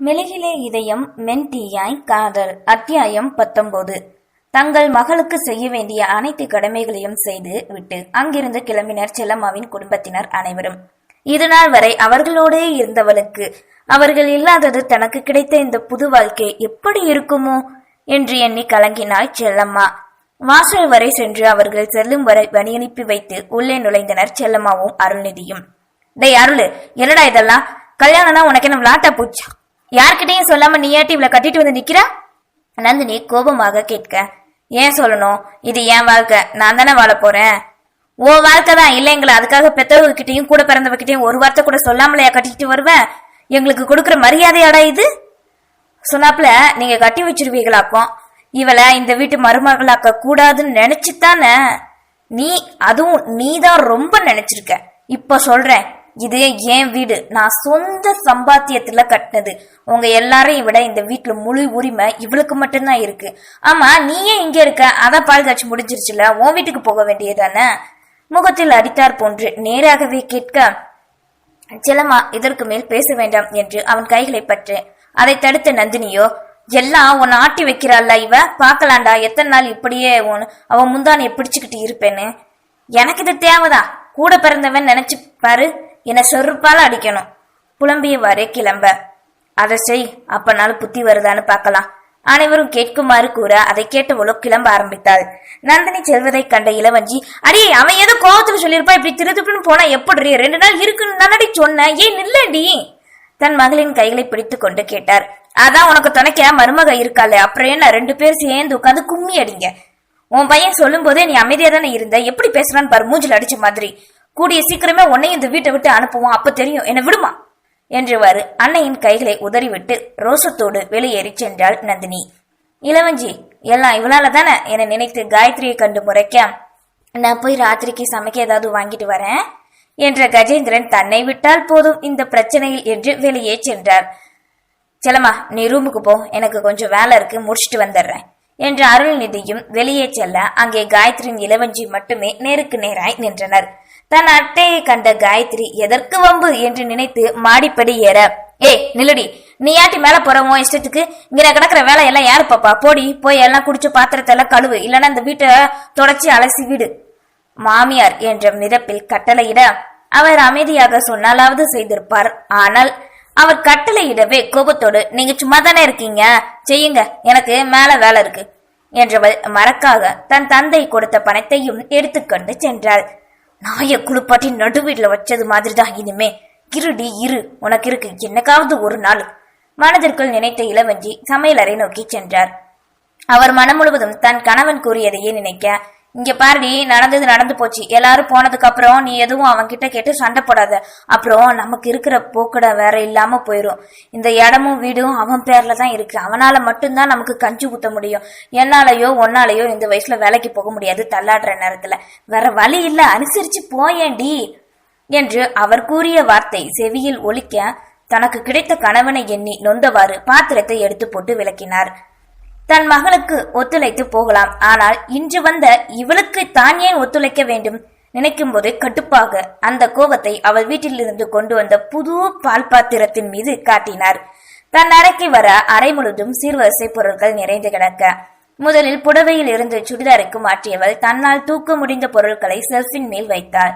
மெழுகிலே இதயம் மென்தீயாய் காதல். அத்தியாயம் பத்தொன்பது. தங்கள் மகளுக்கு செய்ய வேண்டிய அனைத்து கடமைகளையும் செய்து விட்டு அங்கிருந்து கிளம்பினர் செல்லம்மாவின் குடும்பத்தினர் அனைவரும். இதுநாள் வரை அவர்களோடே இருந்தவளுக்கு அவர்கள் இல்லாதது தனக்கு கிடைத்த இந்த புது வாழ்க்கை எப்படி இருக்குமோ என்று எண்ணி கலங்கினாள் செல்லம்மா. வாசல் வரை சென்று அவர்கள் செல்லும் வரை வணியனுப்பி வைத்து உள்ளே நுழைந்தனர் செல்லம்மாவும் அருள்நிதியும். டேய் அருள் என்னடா இதெல்லாம்? கல்யாணம்னா உனக்கு என்ன விளாட்டா பூச்சா? யார்கிட்டையும் சொல்லாம நீயாட்டி இவளை கட்டிட்டு வந்து நிக்கிறா? நந்தினி கோபமாக கேட்க ஏன் சொல்லணும்? இது என் வாழ்க்கை. நான் தானே வாழ போறேன். ஓ வாழ்க்கை தான். இல்லைங்களா அதுக்காக பெத்தவர்கிட்டையும் கூட பிறந்தவர்கிட்டையும் ஒரு வார்த்தை கூட சொல்லாமலையா கட்டிக்கிட்டு வருவேன் எங்களுக்கு கொடுக்குற மரியாதையாடா இது? சொன்னாப்புல நீங்க கட்டி வச்சிருவீங்களாக்கும் இவளை இந்த வீட்டு மருமகளாக்க கூடாதுன்னு நினைச்சுத்தானே நீ அதுவும் நீ தான் ரொம்ப நினைச்சிருக்க. இப்ப சொல்றேன். இது என் வீடு? நான் சொந்த சம்பாத்தியத்துல கட்டினது. உங்க எல்லாரையும் விட இந்த வீட்டுல முழு உரிமை இவளுக்கு மட்டும்தான் இருக்கு. ஆமா நீயே இங்க இருக்க. அதான் பால் காய்ச்சி முடிஞ்சிருச்சுல. உன் வீட்டுக்கு போக வேண்டியதானே முகத்தில் அடித்தார் போன்று நேராகவே கேட்க செலமா இதற்கு மேல் பேச வேண்டாம் என்று அவன் கைகளை பற்று. அதை தடுத்த நந்தினியோ எல்லாம் உன்னை ஆட்டி வைக்கிறாள்ல இவ? பாக்கலாண்டா எத்தனை நாள் இப்படியே உன் அவன் முந்தானையை பிடிச்சுக்கிட்டு இருப்பேன்னு? எனக்கு இது தேவைதான். கூட பிறந்தவன் நினைச்சு பாரு. என்னை செருப்பால அடிக்கணும். புலம்பியவாறே கிளம்ப. அதை செய் அப்பனாலும் புத்தி வருதான்னு பார்க்கலாம். அனைவரும் கேட்குமாறு கூற அதை கேட்டவளோ கிளம்ப ஆரம்பித்தாள். நந்தினி செல்வதை கண்ட இளவஞ்சி அடி அவன் ஏதோ கோபத்துல சொல்லியிருப்பா இப்படி திருதுப்புன்னு போனா எப்படி ரெண்டு நாள் இருக்குன்னு தானடி சொன்னேன் ஏன் நில்லடி. தன் மகளின் கைகளை பிடித்து கொண்டு கேட்டார். அதான் உனக்கு துணைக்க மருமக இருக்காள் அப்புறம் என்ன ரெண்டு பேர் சேர்ந்து உட்காந்து கும்மி அடிங்க. உன் பையன் சொல்லும் போதே நீ அமைதியா தானே இருந்த? எப்படி பேசுறான்னு பாரு மூஞ்சில் அடிச்ச மாதிரி. கூடிய சீக்கிரமே உன்னையும் இந்த வீட்டை விட்டு அனுப்புவோம். அப்ப தெரியும். என்ன விடுமா? என்றவாறு அன்னையின் கைகளை உதறிவிட்டு ரோசத்தோடு வெளியேறி சென்றாள் நந்தினி. இளவஞ்சி எல்லாம் இவளால தானே? என நினைத்து காயத்ரியை கண்டு முறைக்க நான் போய் ராத்திரிக்கு சமைக்க ஏதாவது வாங்கிட்டு வரேன்? என்ற கஜேந்திரன் தன்னை விட்டால் போதும் இந்த பிரச்சனையில் என்று வெளியே சென்றார். செலமா நீ ரூமுக்கு போ. எனக்கு கொஞ்சம் வேலை இருக்கு. முடிச்சிட்டு வந்துடுறேன். என்று அருள்நிதியும் வெளியே செல்ல அங்கே காயத்ரியின் இளவஞ்சி மட்டுமே நேருக்கு நேராய் நின்றனர். தன் அட்டையை கண்ட காயத்ரி எதற்கு வம்பு என்று நினைத்து மாடிப்படி ஏற. ஏய் நிலுடி நீ யாட்டி மேல போறவோ இஷ்டத்துக்கு இங்க கிடக்குற வேலை எல்லாம் யாரு பாப்பா? போடி போய் எல்லாம் குடிச்சு பாத்திரத்தை எல்லாம் கழுவு. இல்லைன்னா இந்த வீட்டை தொடச்சி அலசி விடு. மாமியார் என்ற மிதப்பில் கட்டளையிட அவர் அமைதியாக சொன்னாலாவது செய்திருப்பார். ஆனால் அவர் கட்டளையிடவே கோபத்தோடு நீங்க சும்மா தானே இருக்கீங்க? செய்யுங்க. எனக்கு மேல வேலை இருக்கு. என்றவள் மறக்காக தன் தந்தை கொடுத்த பணத்தையும் எடுத்துக்கொண்டு சென்றாள். நாய குளிப்பாட்டி நடுவீட்ல வச்சது மாதிரிதான் இனிமே. இருடி இரு உனக்கு இருக்கு. என்னக்காவது ஒரு நாள். மனதிற்குள் நினைத்த இளவஞ்சி சமையலறை நோக்கி சென்றார். அவர் மனம் முழுவதும் தன் கணவன் கூறியதையே நினைக்க இங்க பாருடி நடந்தது நடந்து போச்சு. எல்லாரும் போனதுக்கு அப்புறம் நீ எதுவும் அவன் கிட்ட கேட்டு சண்டை போடாத. அப்புறம் நமக்கு இருக்கிற போக்கட வேற இல்லாம போயிரும். இந்த இடமும் வீடும் அவன் பேர்ல தான் இருக்கு. அவனால மட்டும்தான் நமக்கு கஞ்சி ஊத்த முடியும். என்னாலயோ ஒன்னாலயோ இந்த வயசுல வேலைக்கு போக முடியாது தள்ளாடுற நேரத்துல. வேற வழி இல்ல. அனுசரிச்சு போயேண்டி என்று அவர் கூறிய வார்த்தை செவியில் ஒலிக்க தனக்கு கிடைத்த கணவனை எண்ணி நொந்தவாறு பாத்திரத்தை எடுத்து போட்டு விளக்கினார். தன் மகளுக்கு ஒத்துழைத்து போகலாம். ஆனால் இன்று வந்த இவளுக்கு தான் ஏன் ஒத்துழைக்க வேண்டும்? நினைக்கும் போதே கட்டுப்பாக அந்த கோபத்தை அவள் வீட்டிலிருந்து கொண்டு வந்த புது பால் பாத்திரத்தின் மீது காட்டினார். தன் அறைக்கு வர அறை முழுவதும் சீர்வரிசை பொருட்கள் நிறைந்து கிடக்க. முதலில் புடவையில் இருந்து சுடிதாருக்கு மாற்றியவள் தன்னால் தூக்க முடிந்த பொருட்களை செல்ஃபின் மேல் வைத்தாள்.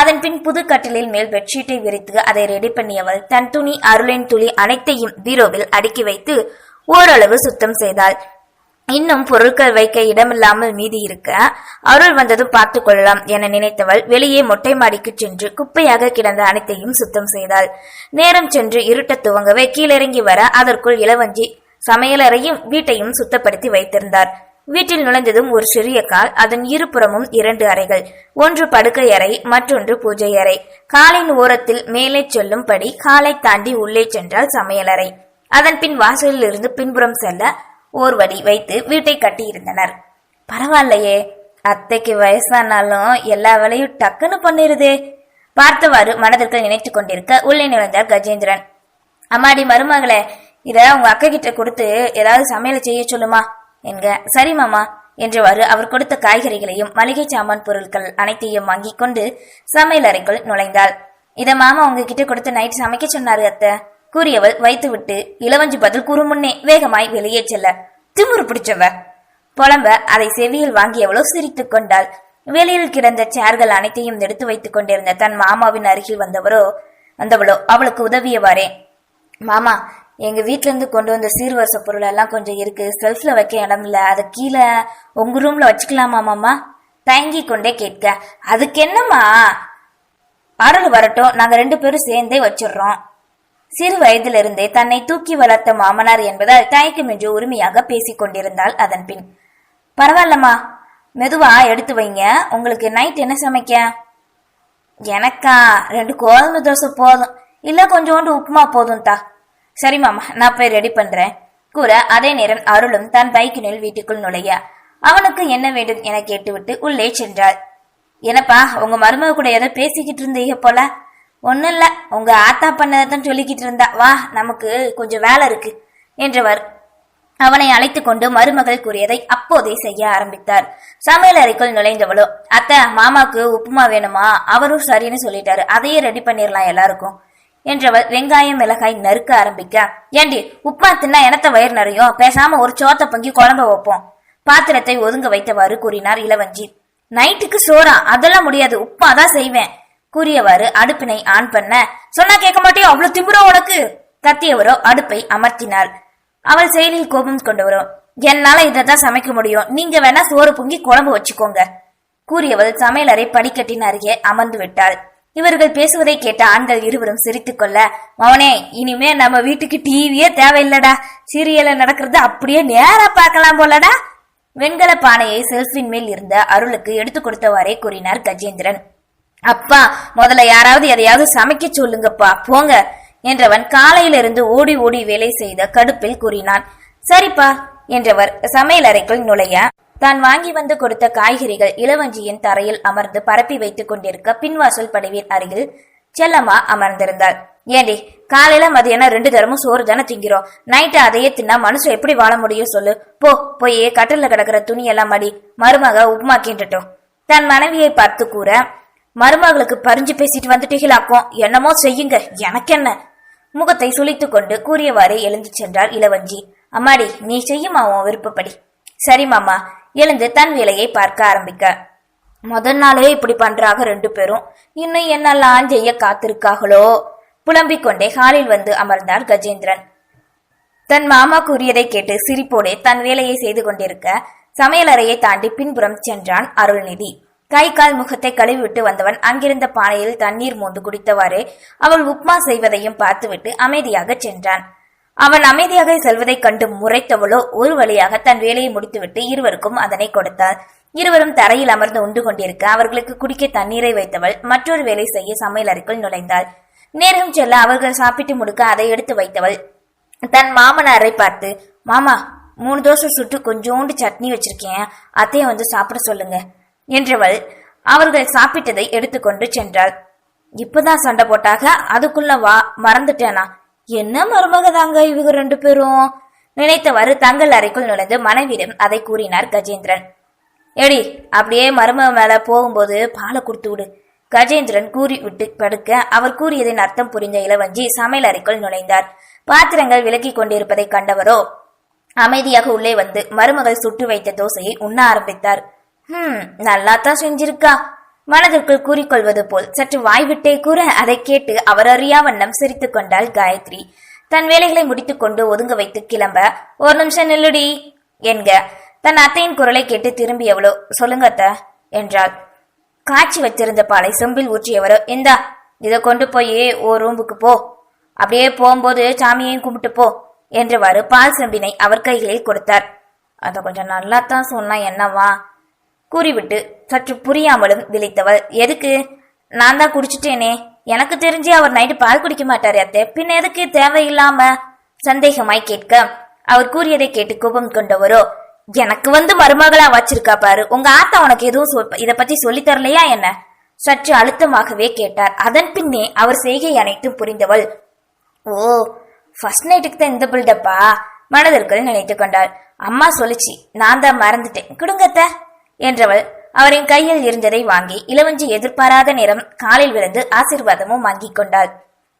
அதன் பின் புது கட்டிலில் மேல் பெட்ஷீட்டை விரித்து அதை ரெடி பண்ணியவள் தன் துணி அருளின் துளி அனைத்தையும் பீரோவில் அடுக்கி வைத்து ஓரளவு சுத்தம் செய்தாள். இன்னும் பொருட்கள் வைக்க இடமில்லாமல் மீதி இருக்க அருள் வந்ததும் பார்த்து கொள்ளலாம் என நினைத்தவள் வெளியே மொட்டை மாடிக்கு சென்று குப்பையாக கிடந்த அனைத்தையும் சுத்தம் செய்தாள். நேரம் சென்று இருட்டத் துவங்கவே கீழிறங்கி வர அதற்குள் இளவஞ்சி சமையலறையும் வீட்டையும் சுத்தப்படுத்தி வைத்திருந்தார். வீட்டில் நுழைந்ததும் ஒரு சிறிய கால் அதன் இருபுறமும் இரண்டு அறைகள் ஒன்று படுக்கை அறை மற்றொன்று பூஜை அறை. காலின் ஓரத்தில் மேலே செல்லும்படி காலை தாண்டி உள்ளே சென்றால் சமையலறை. அதன் பின் வாசலில் இருந்து பின்புறம் செல்ல ஓர் வடி வைத்து வீட்டை கட்டியிருந்தனர். பரவாயில்லையே அத்தைக்கு வயசானாலும் எல்லா வேலையும் டக்குன்னு பண்ணிருதே. பார்த்தவாறு மனதிற்கு நினைத்து கொண்டிருக்க உள்ளே நுழைந்தார் கஜேந்திரன். அம்மாடி மருமகளே இத உங்க அக்கா கிட்ட கொடுத்து ஏதாவது சமையலை செய்ய சொல்லுமா? என்க சரி மாமா என்றவாறு அவர் கொடுத்த காய்கறிகளையும் மளிகை சாமான் பொருட்கள் அனைத்தையும் வாங்கி கொண்டு சமையல் அறைக்குள் நுழைந்தாள். இத மாமா உங்ககிட்ட கொடுத்து நைட் சமைக்க சொன்னாரு அத்தை. கூறியவள் வைத்துவிட்டு இளவஞ்சி பதில் கூறும் முன்னே வேகமாய் வெளியே செல்ல திமுரு பிடிச்சவ. புலம்ப அதை செவியில் வாங்கியவளோ சிரித்துக் கொண்டாள். வெளியில் கிடந்த சேர்கள் அனைத்தையும் எடுத்து வைத்துக் கொண்டிருந்த தன் மாமாவின் அருகில் வந்தவரோ வந்தவளோ அவளுக்கு உதவியவாறே. மாமா எங்க வீட்ல இருந்து கொண்டு வந்த சீர்வரிச பொருள் எல்லாம் கொஞ்சம் இருக்கு. செல்ஃப்ல வைக்க இடம் இல்ல. அதை கீழே உங்க ரூம்ல வச்சுக்கலாமா மாமா? தயங்கி கொண்டே கேட்க அதுக்கு என்னம்மா? அருள் வரட்டும். நாங்க ரெண்டு பேரும் சேர்ந்தே வச்சிடுறோம். சிறு வயதிலிருந்தே தன்னை தூக்கி வளர்த்த மாமனார் என்பதால் தயக்கமின்றி உரிமையாக பேசிக் கொண்டிருந்தாள் அதன் பின். பரவாயில்லம்மா மெதுவா எடுத்து வைங்க. உங்களுக்கு நைட் என்ன சமைக்க? எனக்கா? ரெண்டு கோதுமை தோசை போதும். இல்ல கொஞ்சோண்டு உப்புமா போதும் தா. சரி மாமா நான் போய் ரெடி பண்றேன். கூற அதே நேரம் அருளும் தன் பைக்கினில் வீட்டுக்குள் நுழைய அவனுக்கு என்ன வேண்டும் என கேட்டுவிட்டு உள்ளே சென்றாள். என்னப்பா உங்க மருமக கூட ஏதோ பேசிக்கிட்டு இருந்தீங்க போல. ஒன்றும் இல்லை உங்கள் ஆத்தா பண்ணதான் சொல்லிக்கிட்டு இருந்தா. வா நமக்கு கொஞ்சம் வேலை இருக்கு என்றவர் அவனை அழைத்து கொண்டு மருமகள் கூறியதை அப்போதே செய்ய ஆரம்பித்தார். சமையல் அறைக்குள் நுழைந்தவளோ அத்தை மாமாக்கு உப்புமா வேணுமா? அவரும் சரின்னு சொல்லிட்டாரு. அதையே ரெடி பண்ணிடலாம் எல்லாருக்கும் என்றவள் வெங்காயம் மிளகாய் நறுக்க ஆரம்பிக்க ஏண்டி உப்புமா தின்னா எனத்த வயிறு நிறையும். பேசாம ஒரு சோத்த பொங்கி குழம்ப வைப்போம். பாத்திரத்தை ஒதுங்க வைத்தவாறு கூறினார் இளவஞ்சி. நைட்டுக்கு சோறா? அதெல்லாம் முடியாது. உப்புமா தான் செய்வேன். கூறியவாறு அடுப்பினை ஆன் பண்ண சொன்னா கேட்க மாட்டியோ? அவ்வளவு திம்புறோ உனக்கு? கத்தியவரோ அடுப்பை அமர்த்தினாள். அவள் செயலில் கோபம் கொண்டவரோ என்னால இதைதான் சமைக்க முடியும். நீங்க வேணா சோறு பொங்கி குழம்பு வச்சுக்கோங்க. கூறியவள் சமையலறை படிக்கட்டின் அருகே அமர்ந்து விட்டாள். இவர்கள் பேசுவதை கேட்ட ஆண்கள் இருவரும் சிரித்துக் கொள்ள மவனே இனிமே நம்ம வீட்டுக்கு டிவியே தேவையில்லடா. சீரியல்ல நடக்கிறது அப்படியே நேரா பார்க்கலாம் போலடா. வெண்கல பானையை செல்ஃபின் மேல் இருந்த அருளுக்கு எடுத்து கொடுத்தவாறே கூறினார் கஜேந்திரன். அப்பா முதல்ல யாராவது எதையாவது சமைக்க சொல்லுங்கப்பா போங்க என்றவன் காலையிலிருந்து ஓடி ஓடி வேலை செய்த கடுப்பில் கூறினான். சரிப்பா என்றவர் சமையல் அறைக்குள் நுழைய தான் வாங்கி வந்து கொடுத்த காய்கறிகள் இளவஞ்சியின் தரையில் அமர்ந்து பரப்பி வைத்துக் கொண்டிருக்க பின்வாசல் படைவின் அருகில் செல்லம்மா அமர்ந்திருந்தாள். ஏண்டி காலையில மதியானம் ரெண்டு தரமும் சோறு தானே திங்கிறோம். நைட்டு அதையே தின்னா மனுஷன் எப்படி வாழ முடியும் சொல்லு. போ போய் கட்டில கிடக்கிற துணியெல்லாம் மடி மருமக உப்புமா கிண்டட்டும். தன் மனைவியை பார்த்து கூற மருமகளுக்கு பறிஞ்சு பேசிட்டு வந்துட்டீங்களாக்கும்? என்னமோ செய்யுங்க. எனக்கென்ன? முகத்தை சுழித்து கொண்டு கூறியவாறே எழுந்து சென்றார் இளவஞ்சி. அம்மாடி நீ செய்யுமா உன் விருப்பப்படி? சரி மாமா எழுந்து தன் வேலையை பார்க்க ஆரம்பிக்க. முதல் நாளே இப்படி பண்றாங்க ரெண்டு பேரும். இன்னும் என்னெல்லாம் செய்ய காத்திருக்காங்களோ புலம்பிக் கொண்டே ஹாலில் வந்து அமர்ந்தார் கஜேந்திரன். தன் மாமா கூறியதை கேட்டு சிரிப்போடே தன் வேலையை செய்து கொண்டிருக்க சமையலறையை தாண்டி பின்புறம் சென்றான் அருள்நிதி. கை கால் முகத்தை கழுவிவிட்டு வந்தவன் அங்கிருந்த பானையில் தண்ணீர் மோந்து குடித்தவாறு அவள் உப்மா செய்வதையும் பார்த்துவிட்டு அமைதியாக சென்றான். அவன் அமைதியாக செல்வதைக் கண்டு முறைத்தவளோ ஒரு வழியாக தன் வேலையை முடித்துவிட்டு இருவருக்கும் அதனை கொடுத்தாள். இருவரும் தரையில் அமர்ந்து உண்டு கொண்டிருக்க அவர்களுக்கு குடிக்க தண்ணீரை வைத்தவள் மற்றொரு வேலை செய்ய சமையல் அறைக்குள் நுழைந்தாள். நேரம் செல்ல அவர்கள் சாப்பிட்டு முடுக்க அதை எடுத்து வைத்தவள் தன் மாமனாரை பார்த்து மாமா மூணு தோசை சுட்டு கொஞ்சோண்டு சட்னி வச்சிருக்கேன். அத்தையை வந்து சாப்பிட சொல்லுங்க. என்றவள் அவர்கள் சாப்பிட்டதை எடுத்துக்கொண்டு சென்றாள். இப்பதான் சண்டை போட்டாக அதுக்குள்ள வா மறந்துட்டேனா? என்ன மருமக தாங்க இவங்க ரெண்டு பேரும்? நினைத்தவாறு தங்கள் அறைக்குள் நுழைந்து மனைவியிடம் அதை கூறினார் கஜேந்திரன். எடி அப்படியே மருமக மேல போகும்போது பாலை கொடுத்து விடு கஜேந்திரன் கூறி விட்டு படுக்க அவர் கூறியதின் அர்த்தம் புரிந்த இளவஞ்சி சமையல் அறைக்குள் நுழைந்தார். பாத்திரங்கள் விலக்கிக் கொண்டிருப்பதை கண்டவரோ அமைதியாக உள்ளே வந்து மருமகள் சுட்டு வைத்த தோசையை உண்ண ஆரம்பித்தார். ஹம் நல்லாத்தான் செஞ்சிருக்கா. மனதிற்குள் கூறிக்கொள்வது போல் சற்று வாய்விட்டே கூற அதை கேட்டு அவர் அறியா வண்ணம் சிரித்துக் கொண்டாள் காயத்ரி. தன் வேலைகளை முடித்துக்கொண்டு ஒதுங்க வைத்து கிளம்ப ஒரு நிமிஷம் நில்லுடி என்க. தன் அத்தையின் குரலை கேட்டு திரும்பியவளோ சொல்லுங்க அத்தை என்றாள். காய்ச்சி வச்சிருந்த பாலை செம்பில் ஊற்றியவரோ இந்தா இதை கொண்டு போய் ஓ ரூம்புக்கு போ. அப்படியே போகும்போது சாமியையும் கும்பிட்டு போ என்றவாறு பால் செம்பினை அவர் கைகளில் கொடுத்தார். அதை கொஞ்சம் நல்லா தான் சொன்னா என்னவா? கூறிவிட்டு சற்று புரியாமலும் விழித்தவள். எதுக்கு? நான் தான் குடிச்சிட்டேனே. எனக்கு தெரிஞ்சு அவர் நைட்டு பால் குடிக்க மாட்டாரு அத்தை. பின்ன எதுக்கு தேவையில்லாம சந்தேகமாய் கேட்க? அவர் கூறியதை கேட்டு கோபம் கொண்டவரோ எனக்கு வந்து மருமகளா வச்சிருக்கா பாரு. உங்க ஆத்தா உனக்கு எதுவும் இத பத்தி சொல்லி தரலையா என்ன? சற்று அழுத்தமாகவே கேட்டார். அதன் பின்னே அவர் செய்கை அனைத்தும் புரிந்தவள் ஓ ஃபர்ஸ்ட் நைட்டுக்கு தான் இந்த பில்டப்பா மனதிற்குள் நினைத்து கொண்டாள். அம்மா சொல்லிச்சு நான் தான் மறந்துட்டேன். கொடுங்கத்த என்றவள் அவரின் கையில் இருந்ததை வாங்கி இளவஞ்சி எதிர்பாராத நேரம் காலில் விழுந்து ஆசீர்வாதமும் வாங்கிக் கொண்டாள்.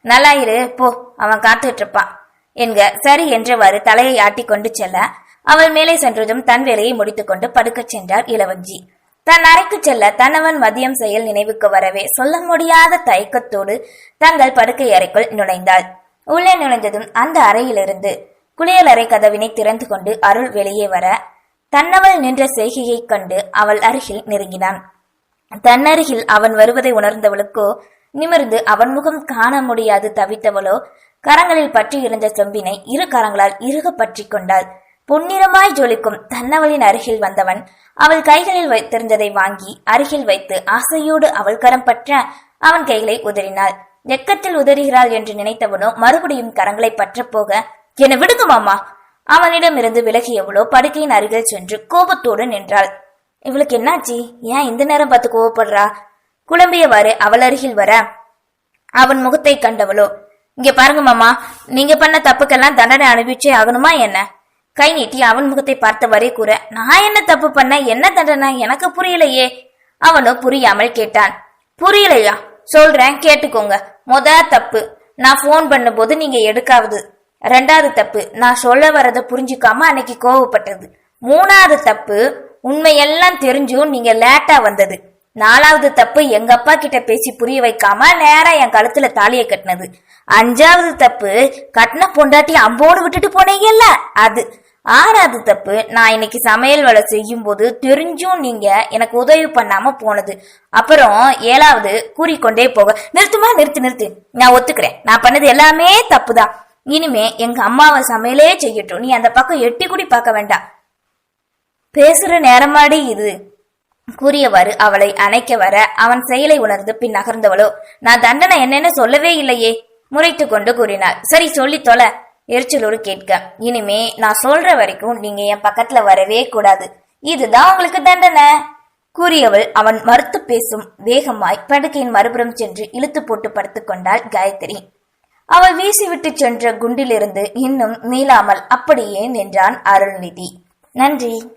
நல்லாயிரு போ அவன் காத்துட்டு இருப்பான் என்க சரி என்றவாறு தலையை ஆட்டி கொண்டு செல்ல அவள் மேலே சென்றதும் தன் வேலையை முடித்துக்கொண்டு படுக்கச் சென்றார் இளவஞ்சி. தன் அறைக்கு செல்ல தன்னவன் மதியம் செயல் நினைவுக்கு வரவே சொல்ல முடியாத தயக்கத்தோடு தங்கள் படுக்கை அறைக்குள் நுழைந்தாள். உள்ளே நுழைந்ததும் அந்த அறையிலிருந்து குளியலறை கதவினை திறந்து கொண்டு அருள் வெளியே வர தன்னவள் நின்ற செய்கையைக் கண்டு அவள் அருகில் நெருங்கினான். தன்னருகில் அவன் வருவதை உணர்ந்தவளுக்கோ நிமிர்ந்து அவன் முகம் காண முடியாது தவித்தவளோ கரங்களில் பற்றி இருந்த செம்பினை இரு கரங்களால் இறுக பற்றி கொண்டாள். பொன்னிறமாய் ஜொலிக்கும் தன்னவளின் அருகில் வந்தவன் அவள் கைகளில் வைத்திருந்ததை வாங்கி அருகில் வைத்து ஆசையோடு அவள் கரம் பற்ற அவன் கைகளை உதறினாள். வெக்கத்தில் உதறுகிறாள் என்று நினைத்தவனோ மறுபடியும் கரங்களை பற்றப் போக என்னை விடுங்க மாமா அவனிடமிருந்து விலகியவளோ படுக்கையின் அருகில் சென்று கோபத்தோடு நின்றாள். இவளுக்கு என்னாச்சி? ஏன் இந்த நேரம் பார்த்து கோவப்படுறா? குழம்பியவாறு அவள் அருகில் வர. அவன் முகத்தை கண்டவளோ? இங்க பாருங்க மாமா நீங்க பண்ண தப்புக்கெல்லாம் தண்டனை அனுபவிச்சே ஆகணுமா என்ன? கை நீட்டி அவன் முகத்தை பார்த்தவரே கூற நான் என்ன தப்பு பண்ண? என்ன தண்டனை? எனக்கு புரியலையே. அவனோ புரியாமல் கேட்டான். புரியலையா? சொல்றேன் கேட்டுக்கோங்க. முத தப்பு. நான் ஃபோன் பண்ணும்போது நீங்க எடுக்காவது ரெண்டாவது தப்பு நான் சொல்ல வரத புரிஞ்சுக்காம அன்னைக்கு கோவப்பட்டது. மூணாவது தப்பு உண்மையெல்லாம் தெரிஞ்சும் நீங்க லேட்டா வந்தது. நாலாவது தப்பு எங்க அப்பா கிட்ட பேசி புரிய வைக்காம நேரா என் கழுத்துல தாலியை கட்டினது. அஞ்சாவது தப்பு கட்டின பொண்டாட்டி அம்போடு விட்டுட்டு போனீங்கல்ல அது. ஆறாவது தப்பு நான் இன்னைக்கு சமையல் வேலை செய்யும் போது தெரிஞ்சும் நீங்க எனக்கு உதவி பண்ணாம போனது. அப்புறம் ஏழாவது கூறிக்கொண்டே போக நிறுத்துமா நிறுத்து நிறுத்து. நான் ஒத்துக்கிறேன். நான் பண்ணது எல்லாமே தப்பு தான் இனிமே எங்க அம்மாவை சமையலே செய்யட்டும். நீ அந்த பக்கம் எட்டி குடி பார்க்க வேண்டாம். பேசுற நேரமாடி இது. கூறியவாறு அவளை அணைக்க வர அவன் செயலை உணர்ந்து பின் நகர்ந்தவளோ நான் தண்டனை என்னன்னு சொல்லவே இல்லையே முறைத்து கொண்டு கூறினாள். சரி சொல்லி தொலை எரிச்சலோடு கேட்க. இனிமே நான் சொல்ற வரைக்கும் நீங்க என் பக்கத்துல வரவே கூடாது. இதுதான் உங்களுக்கு தண்டனை. கூறியவள் அவன் மறுத்து பேசும் வேகமாய் படுக்கையின் மறுபுறம் சென்று இழுத்து போட்டு படுத்துக்கொண்டாள் காயத்ரி. அவள் வீசிவிட்டு சென்ற குண்டிலிருந்து இன்னும் மீளாமல் அப்படியே நின்றான் அருள்நிதி. நன்றி.